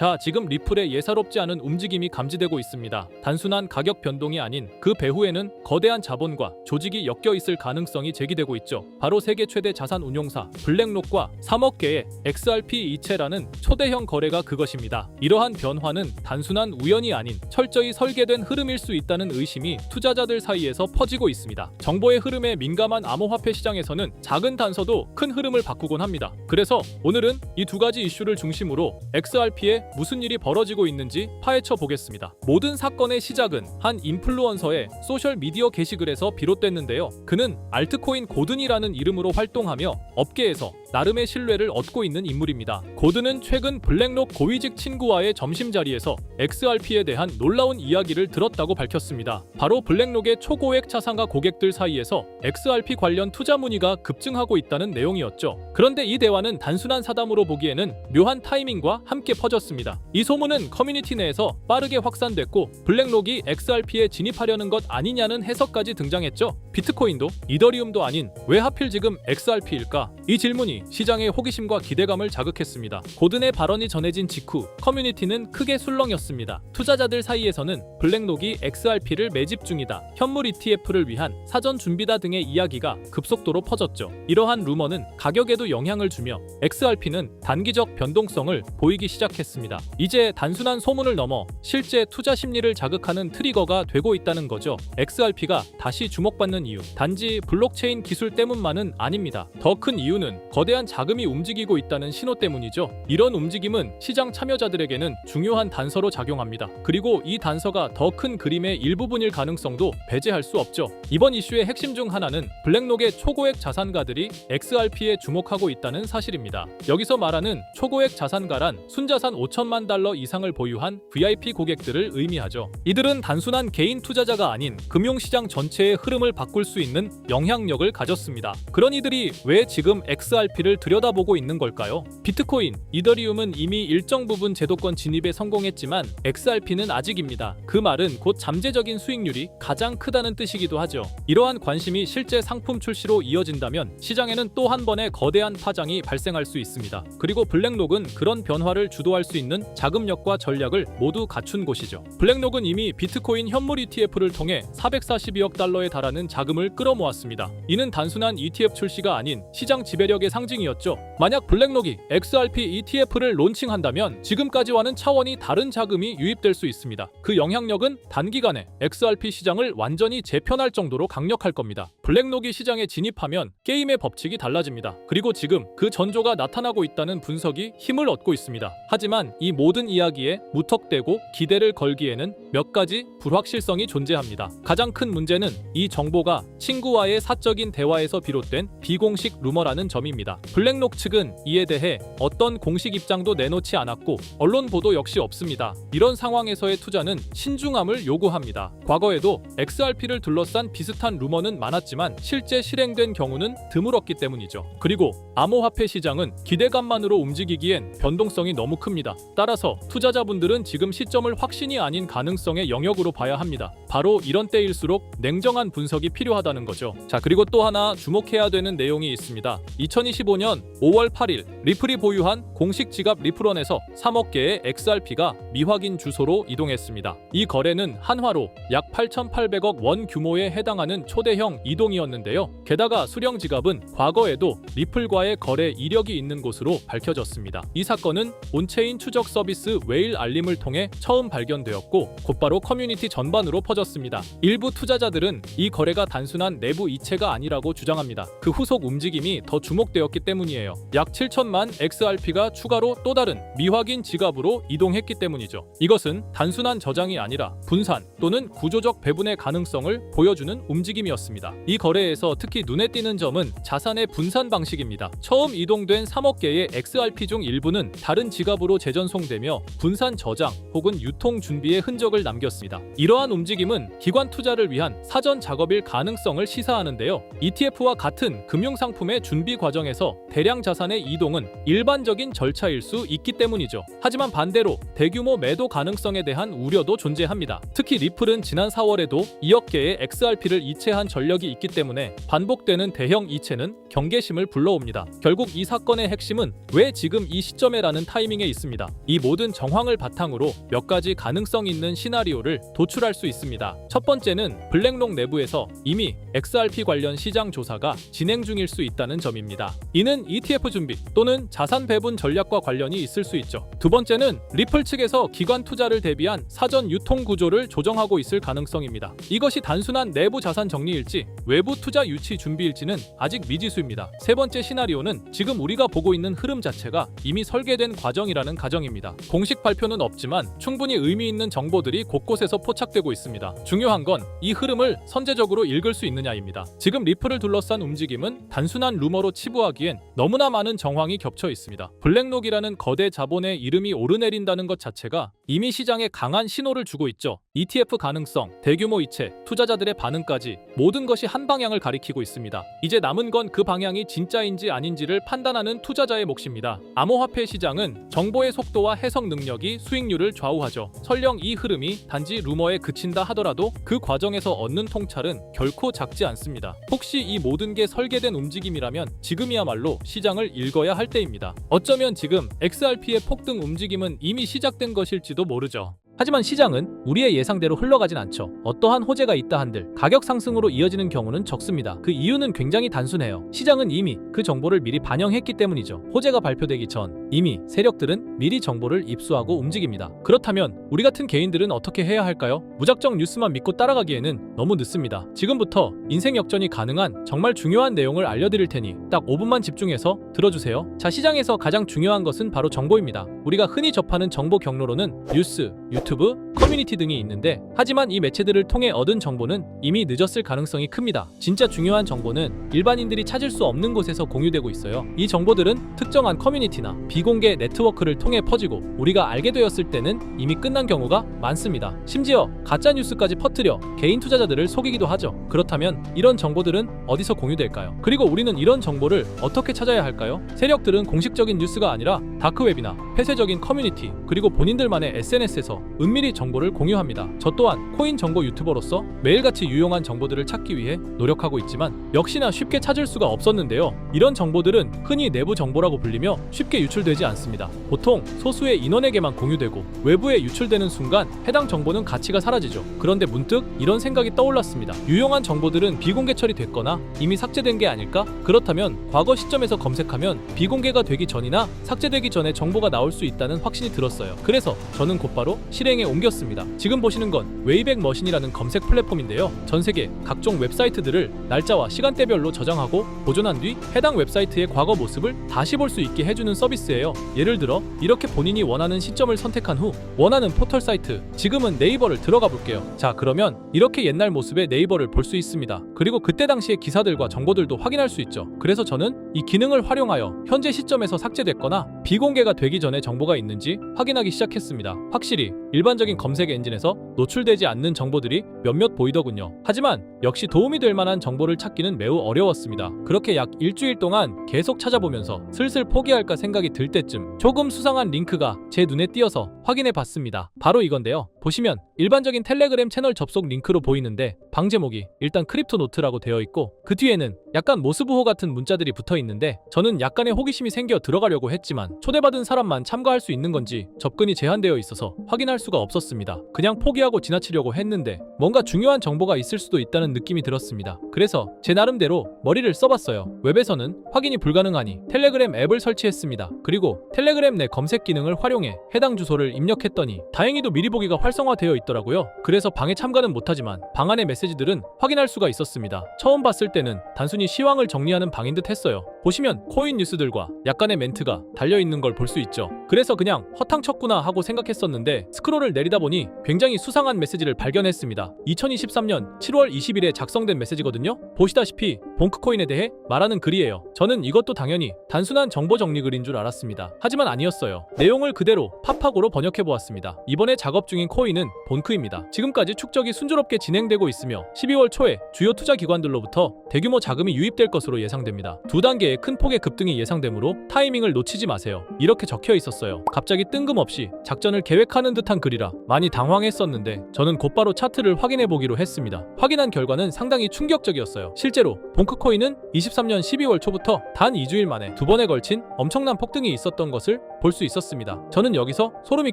자, 지금 리플의 예사롭지 않은 움직임이 감지되고 있습니다. 단순한 가격 변동이 아닌 그 배후에는 거대한 자본과 조직이 엮여 있을 가능성이 제기되고 있죠. 바로 세계 최대 자산 운용사 블랙록과 3억 개의 XRP 이체라는 초대형 거래가 그것입니다. 이러한 변화는 단순한 우연이 아닌 철저히 설계된 흐름일 수 있다는 의심이 투자자들 사이에서 퍼지고 있습니다. 정보의 흐름에 민감한 암호화폐 시장에서는 작은 단서도 큰 흐름을 바꾸곤 합니다. 그래서 오늘은 이 두 가지 이슈를 중심으로 XRP에 무슨 일이 벌어지고 있는지 파헤쳐 보겠습니다. 모든 사건의 시작은 한 인플루언서의 소셜 미디어 게시글에서 비롯됐는데요. 그는 알트코인 고든이라는 이름으로 활동하며 업계에서 나름의 신뢰를 얻고 있는 인물입니다. 고든은 최근 블랙록 고위직 친구와의 점심 자리에서 XRP에 대한 놀라운 이야기를 들었다고 밝혔습니다. 바로 블랙록의 초고액 차상가 고객들 사이에서 XRP 관련 투자 문의가 급증하고 있다는 내용이었죠. 그런데 이 대화는 단순한 사담으로 보기에는 묘한 타이밍과 함께 퍼졌습니다. 이 소문은 커뮤니티 내에서 빠르게 확산됐고 블랙록이 XRP에 진입하려는 것 아니냐는 해석까지 등장했죠. 비트코인도 이더리움도 아닌 왜 하필 지금 XRP일까? 이 질문이 시장의 호기심과 기대감을 자극했습니다. 고든의 발언이 전해진 직후 커뮤니티는 크게 술렁였습니다. 투자자들 사이에서는 블랙록이 XRP를 매집 중이다. 현물 ETF를 위한 사전 준비다 등의 이야기가 급속도로 퍼졌죠. 이러한 루머는 가격에도 영향을 주며 XRP는 단기적 변동성을 보이기 시작했습니다. 이제 단순한 소문을 넘어 실제 투자 심리를 자극하는 트리거가 되고 있다는 거죠. XRP가 다시 주목받는 이유 단지 블록체인 기술 때문만은 아닙니다. 더 큰 이유는 거대한 자금이 움직이고 있다는 신호 때문이죠. 이런 움직임은 시장 참여자들에게는 중요한 단서로 작용합니다. 그리고 이 단서가 더 큰 그림의 일부분일 가능성도 배제할 수 없죠. 이번 이슈의 핵심 중 하나는 블랙록의 초고액 자산가들이 XRP에 주목하고 있다는 사실입니다. 여기서 말하는 초고액 자산가란 순자산 5 천만 달러 이상을 보유한 VIP 고객들을 의미하죠. 이들은 단순한 개인 투자자가 아닌 금융시장 전체의 흐름을 바꿀 수 있는 영향력을 가졌습니다. 그런 이들이 왜 지금 XRP를 들여다보고 있는 걸까요? 비트코인, 이더리움은 이미 일정 부분 제도권 진입에 성공했지만 XRP는 아직입니다. 그 말은 곧 잠재적인 수익률이 가장 크다는 뜻이기도 하죠. 이러한 관심이 실제 상품 출시로 이어진다면 시장에는 또 한 번의 거대한 파장이 발생할 수 있습니다. 그리고 블랙록은 그런 변화를 주도할 수 있는 자금력과 전략을 모두 갖춘 곳이죠. 블랙록은 이미 비트코인 현물 ETF를 통해 442억 달러에 달하는 자금을 끌어모았습니다. 이는 단순한 ETF 출시가 아닌 시장 지배력의 상징이었죠. 만약 블랙록이 XRP ETF를 론칭한다면 지금까지와는 차원이 다른 자금이 유입될 수 있습니다. 그 영향력은 단기간에 XRP 시장을 완전히 재편할 정도로 강력할 겁니다. 블랙록이 시장에 진입하면 게임의 법칙이 달라집니다. 그리고 지금 그 전조가 나타나고 있다는 분석이 힘을 얻고 있습니다. 하지만 이 모든 이야기에 무턱대고 기대를 걸기에는 몇 가지 불확실성이 존재합니다. 가장 큰 문제는 이 정보가 친구와의 사적인 대화에서 비롯된 비공식 루머라는 점입니다. 블랙록 측은 이에 대해 어떤 공식 입장도 내놓지 않았고 언론 보도 역시 없습니다. 이런 상황에서의 투자는 신중함을 요구합니다. 과거에도 XRP를 둘러싼 비슷한 루머는 많았지만 실제 실행된 경우는 드물었기 때문이죠. 그리고 암호화폐 시장은 기대감만으로 움직이기엔 변동성이 너무 큽니다. 따라서 투자자분들은 지금 시점을 확신이 아닌 가능성의 영역으로 봐야 합니다. 바로 이런 때일수록 냉정한 분석이 필요하다는 거죠. 자, 그리고 또 하나 주목해야 되는 내용이 있습니다. 2025년 5월 8일 리플이 보유한 공식 지갑 리플원에서 3억 개의 XRP가 미확인 주소로 이동했습니다. 이 거래는 한화로 약 8,800억 원 규모에 해당하는 초대형 이동 이었는데요. 게다가 수령 지갑은 과거에도 리플과의 거래 이력이 있는 곳으로 밝혀졌습니다. 이 사건은 온체인 추적 서비스 웨일 알림을 통해 처음 발견되었고 곧바로 커뮤니티 전반으로 퍼졌습니다. 일부 투자자들은 이 거래가 단순한 내부 이체가 아니라고 주장합니다. 그 후속 움직임이 더 주목되었기 때문이에요. 약 7천만 XRP가 추가로 또 다른 미확인 지갑으로 이동했기 때문이죠. 이것은 단순한 저장이 아니라 분산 또는 구조적 배분의 가능성을 보여주는 움직임이었습니다. 이 거래에서 특히 눈에 띄는 점은 자산의 분산 방식입니다. 처음 이동된 3억 개의 XRP 중 일부는 다른 지갑으로 재전송되며 분산 저장 혹은 유통 준비의 흔적을 남겼습니다. 이러한 움직임은 기관 투자를 위한 사전 작업일 가능성을 시사하는데요. ETF와 같은 금융 상품의 준비 과정에서 대량 자산의 이동은 일반적인 절차일 수 있기 때문이죠. 하지만 반대로 대규모 매도 가능성에 대한 우려도 존재합니다. 특히 리플은 지난 4월에도 2억 개의 XRP를 이체한 전력이 있기 때문에 반복되는 대형 이체는 경계심을 불러옵니다. 결국 이 사건의 핵심은 왜 지금 이 시점에라는 타이밍에 있습니다. 이 모든 정황을 바탕으로 몇 가지 가능성 있는 시나리오를 도출할 수 있습니다. 첫 번째는 블랙록 내부에서 이미 XRP 관련 시장 조사가 진행 중일 수 있다는 점입니다. 이는 ETF 준비 또는 자산 배분 전략과 관련이 있을 수 있죠. 두 번째는 리플 측에서 기관 투자를 대비한 사전 유통 구조를 조정하고 있을 가능성입니다. 이것이 단순한 내부 자산 정리일지 외부 투자 유치 준비일지는 아직 미지수입니다. 세 번째 시나리오는 지금 우리가 보고 있는 흐름 자체가 이미 설계된 과정이라는 가정입니다. 공식 발표는 없지만 충분히 의미 있는 정보들이 곳곳에서 포착되고 있습니다. 중요한 건 이 흐름을 선제적으로 읽을 수 있느냐입니다. 지금 리플을 둘러싼 움직임은 단순한 루머로 치부하기엔 너무나 많은 정황이 겹쳐 있습니다. 블랙록이라는 거대 자본의 이름이 오르내린다는 것 자체가 이미 시장에 강한 신호를 주고 있죠. ETF 가능성, 대규모 이체, 투자자들의 반응까지 모든 것이 한 방향을 가리키고 있습니다. 이제 남은 건 그 방향이 진짜인지 아닌지를 판단하는 투자자의 몫입니다. 암호화폐 시장은 정보의 속도와 해석 능력이 수익률을 좌우하죠. 설령 이 흐름이 단지 루머에 그친다 하더라도 그 과정에서 얻는 통찰은 결코 작지 않습니다. 혹시 이 모든 게 설계된 움직임이라면 지금이야말로 시장을 읽어야 할 때입니다. 어쩌면 지금 XRP의 폭등 움직임은 이미 시작된 것일지도 모르죠. 하지만 시장은 우리의 예상대로 흘러가진 않죠. 어떠한 호재가 있다 한들 가격 상승으로 이어지는 경우는 적습니다. 그 이유는 굉장히 단순해요. 시장은 이미 그 정보를 미리 반영했기 때문이죠. 호재가 발표되기 전 이미 세력들은 미리 정보를 입수하고 움직입니다. 그렇다면 우리 같은 개인들은 어떻게 해야 할까요? 무작정 뉴스만 믿고 따라가기에는 너무 늦습니다. 지금부터 인생 역전이 가능한 정말 중요한 내용을 알려드릴 테니 딱 5분만 집중해서 들어주세요. 자, 시장에서 가장 중요한 것은 바로 정보입니다. 우리가 흔히 접하는 정보 경로로는 뉴스, 유튜브, 커뮤니티 등이 있는데 하지만 이 매체들을 통해 얻은 정보는 이미 늦었을 가능성이 큽니다. 진짜 중요한 정보는 일반인들이 찾을 수 없는 곳에서 공유되고 있어요. 이 정보들은 특정한 커뮤니티나 비공개 네트워크를 통해 퍼지고 우리가 알게 되었을 때는 이미 끝난 경우가 많습니다. 심지어 가짜 뉴스까지 퍼뜨려 개인 투자자들을 속이기도 하죠. 그렇다면 이런 정보들은 어디서 공유될까요? 그리고 우리는 이런 정보를 어떻게 찾아야 할까요? 세력들은 공식적인 뉴스가 아니라 다크웹이나 폐쇄적인 커뮤니티 그리고 본인들만의 SNS에서 은밀히 정보를 공유합니다. 저 또한 코인 정보 유튜버로서 매일같이 유용한 정보들을 찾기 위해 노력하고 있지만 역시나 쉽게 찾을 수가 없었는데요. 이런 정보들은 흔히 내부 정보라고 불리며 쉽게 유출되지 않습니다. 보통 소수의 인원에게만 공유되고 외부에 유출되는 순간 해당 정보는 가치가 사라지죠. 그런데 문득 이런 생각이 떠올랐습니다. 유용한 정보들은 비공개 처리됐거나 이미 삭제된 게 아닐까? 그렇다면 과거 시점에서 검색하면 비공개가 되기 전이나 삭제되기 전에 정보가 나올 수 있다는 확신이 들었어요. 그래서 저는 곧바로 실행 에 옮겼습니다. 지금 보시는 건 웨이백 머신이라는 검색 플랫폼인데요. 전 세계 각종 웹사이트들을 날짜와 시간대별로 저장하고 보존한 뒤 해당 웹사이트의 과거 모습을 다시 볼 수 있게 해주는 서비스예요. 예를 들어 이렇게 본인이 원하는 시점을 선택한 후 원하는 포털 사이트 지금은 네이버를 들어가 볼게요. 자 그러면 이렇게 옛날 모습의 네이버를 볼 수 있습니다. 그리고 그때 당시의 기사들과 정보들도 확인할 수 있죠. 그래서 저는 이 기능을 활용하여 현재 시점에서 삭제됐거나 비공개가 되기 전에 정보가 있는지 확인하기 시작했습니다. 확실히 일반적인 검색 엔진에서 노출되지 않는 정보들이 몇몇 보이더군요. 하지만 역시 도움이 될 만한 정보를 찾기는 매우 어려웠습니다. 그렇게 약 일주일 동안 계속 찾아보면서 슬슬 포기할까 생각이 들 때쯤 조금 수상한 링크가 제 눈에 띄어서 확인해 봤습니다. 바로 이건데요. 보시면 일반적인 텔레그램 채널 접속 링크로 보이는데 방 제목이 일단 크립토 노트라고 되어 있고 그 뒤에는 약간 모스부호 같은 문자들이 붙어 있는데 저는 약간의 호기심이 생겨 들어가려고 했지만 초대받은 사람만 참가할 수 있는 건지 접근이 제한되어 있어서 확인할 수가 없었습니다. 그냥 포기하고 지나치려고 했는데 뭔가 중요한 정보가 있을 수도 있다는 느낌이 들었습니다. 그래서 제 나름대로 머리를 써봤어요. 웹에서는 확인이 불가능하니 텔레그램 앱을 설치했습니다. 그리고 텔레그램 내 검색 기능을 활용해 해당 주소를 입력했더니 다행히도 미리 보기가 활성화되어 있더라고요. 그래서 방에 참가는 못하지만 방 안의 메시지들은 확인할 수가 있었습니다. 처음 봤을 때는 단순히 시황을 정리하는 방인 듯 했어요. 보시면 코인 뉴스들과 약간의 멘트가 달려있는 걸 볼 수 있죠. 그래서 그냥 허탕 쳤구나 하고 생각했었는데 스크롤을 내리다 보니 굉장히 수상한 메시지를 발견했습니다. 2023년 7월 20일에 작성된 메시지거든요. 보시다시피 봉크코인에 대해 말하는 글이에요. 저는 이것도 당연히 단순한 정보 정리 글인 줄 알았습니다. 하지만 아니었어요. 내용을 그대로 팝하고로 번역 해 보았습니다. 이번에 작업 중인 코인은 본크입니다. 지금까지 축적이 순조롭게 진행되고 있으며 12월 초에 주요 투자 기관들로부터 대규모 자금이 유입될 것으로 예상됩니다. 두 단계의 큰 폭의 급등이 예상되므로 타이밍을 놓치지 마세요. 이렇게 적혀 있었어요. 갑자기 뜬금없이 작전을 계획하는 듯한 글이라 많이 당황했었는데 저는 곧바로 차트를 확인해 보기로 했습니다. 확인한 결과는 상당히 충격적이었어요. 실제로 본크 코인은 23년 12월 초부터 단 2주일 만에 두 번에 걸친 엄청난 폭등이 있었던 것을 볼 수 있었습니다. 저는 여기서 소름이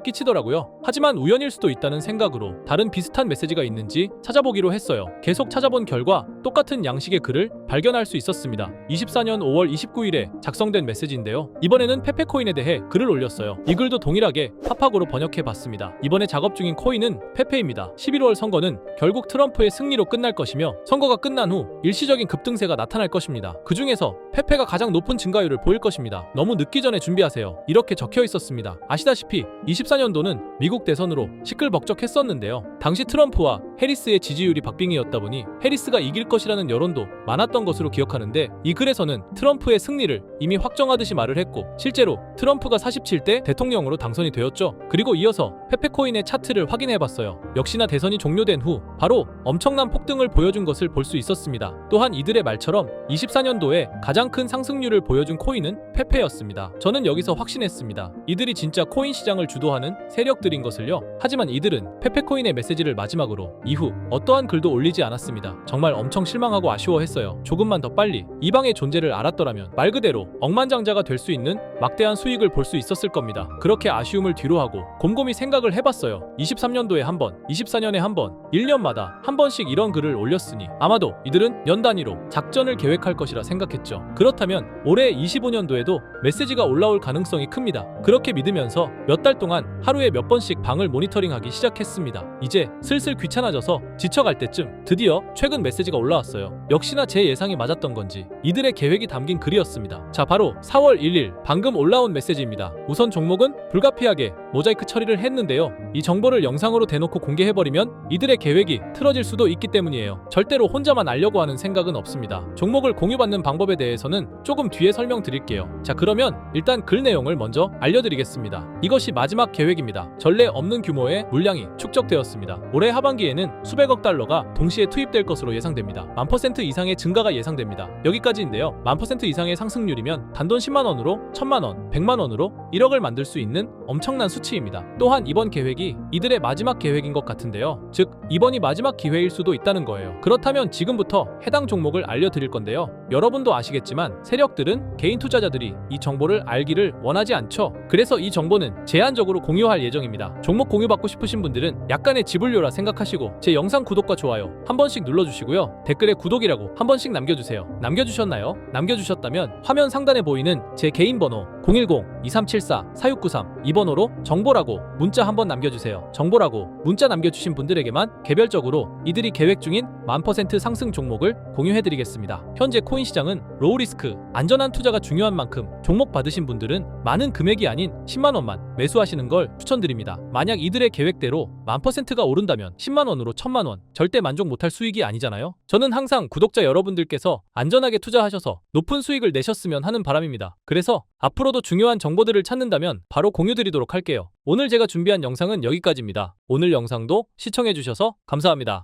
끼치더라고요. 하지만 우연일 수도 있다는 생각으로 다른 비슷한 메시지가 있는지 찾아보기로 했어요. 계속 찾아본 결과 똑같은 양식의 글을 발견할 수 있었습니다. 24년 5월 29일에 작성된 메시지인데요. 이번에는 페페코인에 대해 글을 올렸어요. 이 글도 동일하게 팝학으로 번역해 봤습니다. 이번에 작업 중인 코인은 페페입니다. 11월 선거는 결국 트럼프의 승리로 끝날 것이며 선거가 끝난 후 일시적인 급등세가 나타날 것입니다. 그 중에서 페페가 가장 높은 증가율을 보일 것입니다. 너무 늦기 전에 준비하세요. 이렇게 적혀 있었습니다. 아시다시피 24년도는 미국 대선으로 시끌벅적했었는데요. 당시 트럼프와 해리스의 지지율이 박빙이었다 보니 해리스가 이길 것이라는 여론도 많았던 것으로 기억하는데 이 글에서는 트럼프의 승리를 이미 확정하듯이 말을 했고 실제로 트럼프가 47대 대통령으로 당선이 되었죠. 그리고 이어서 페페코인의 차트를 확인해 봤어요. 역시나 대선이 종료된 후 바로 엄청난 폭등을 보여준 것을 볼 수 있었습니다. 또한 이들의 말처럼 24년도에 가장 큰 상승률을 보여준 코인은 페페였습니다. 저는 여기서 확신했습니다. 이들이 진짜 코인 시장을 주도하는 세력들인 것을요. 하지만 이들은 페페코인의 메시지를 마지막으로 이후 어떠한 글도 올리지 않았습니다. 정말 엄청 실망하고 아쉬워했어요. 조금만 더 빨리 이 방의 존재를 알았더라면 말 그대로 억만장자가 될 수 있는 막대한 수익을 볼 수 있었을 겁니다. 그렇게 아쉬움을 뒤로하고 곰곰이 생각을 해봤어요. 23년도에 한 번, 24년에 한 번, 1년마다 한 번씩 이런 글을 올렸으니 아마도 이들은 연 단위로 작전을 계획할 것이라 생각했죠. 그렇다면 올해 25년도에도 메시지가 올라올 가능성이 큽니다. 그렇게 믿으면서 몇 달 동안 하루에 몇 번씩 방을 모니터링하기 시작했습니다. 이제 슬슬 귀찮아져서 지쳐갈 때쯤 드디어 최근 메시지가 올라왔어요. 역시나 제 예상이 맞았던 건지 이들의 계획이 담긴 글이었습니다. 자, 바로 4월 1일 방금 올라온 메시지입니다. 우선 종목은 불가피하게 모자이크 처리를 했는데요. 이 정보를 영상으로 대놓고 공개해버리면 이들의 계획이 틀어질 수도 있기 때문이에요. 절대로 혼자만 알려고 하는 생각은 없습니다. 종목을 공유받는 방법에 대해서는 조금 뒤에 설명드릴게요. 자, 그러면 일단 글 내용을 먼저 알려드리겠습니다. 이것이 마지막 계획입니다. 전례 없는 규모의 물량이 축적되었습니다. 올해 하반기에는 수백억 달러가 동시에 투입될 것으로 예상됩니다. 만 퍼센트 이상의 증가가 예상됩니다. 여기까지인데요. 만 퍼센트 이상의 상승률이면 단돈 10만 원으로 1000만 원, 100만 원으로 1억을 만들 수 있는 엄청난 수 치입니다. 또한 이번 계획이 이들의 마지막 계획인 것 같은데요. 즉 이번이 마지막 기회일 수도 있다는 거예요. 그렇다면 지금부터 해당 종목을 알려드릴 건데요. 여러분도 아시겠지만 세력들은 개인 투자자들이 이 정보를 알기를 원하지 않죠. 그래서 이 정보는 제한적으로 공유할 예정입니다. 종목 공유받고 싶으신 분들은 약간의 지불료라 생각하시고 제 영상 구독과 좋아요 한 번씩 눌러주시고요. 댓글에 구독이라고 한 번씩 남겨주세요. 남겨주셨나요? 남겨주셨다면 화면 상단에 보이는 제 개인 번호 010-2374-4693이 번호로 정보라고 문자 한번 남겨주세요. 정보라고 문자 남겨주신 분들에게만 개별적으로 이들이 계획 중인 만 퍼센트 상승 종목을 공유해드리겠습니다. 현재 코인 시장은 로우 리스크, 안전한 투자가 중요한 만큼 종목 받으신 분들은 많은 금액이 아닌 10만 원만 매수하시는 걸 추천드립니다. 만약 이들의 계획대로 만 퍼센트가 오른다면 10만 원으로 1000만 원 절대 만족 못할 수익이 아니잖아요. 저는 항상 구독자 여러분들께서 안전하게 투자하셔서 높은 수익을 내셨으면 하는 바람입니다. 그래서 앞으로도 중요한 정보들을 찾는다면 바로 공유드리도록 할게요. 오늘 제가 준비한 영상은 여기까지입니다. 오늘 영상도 시청해주셔서 감사합니다.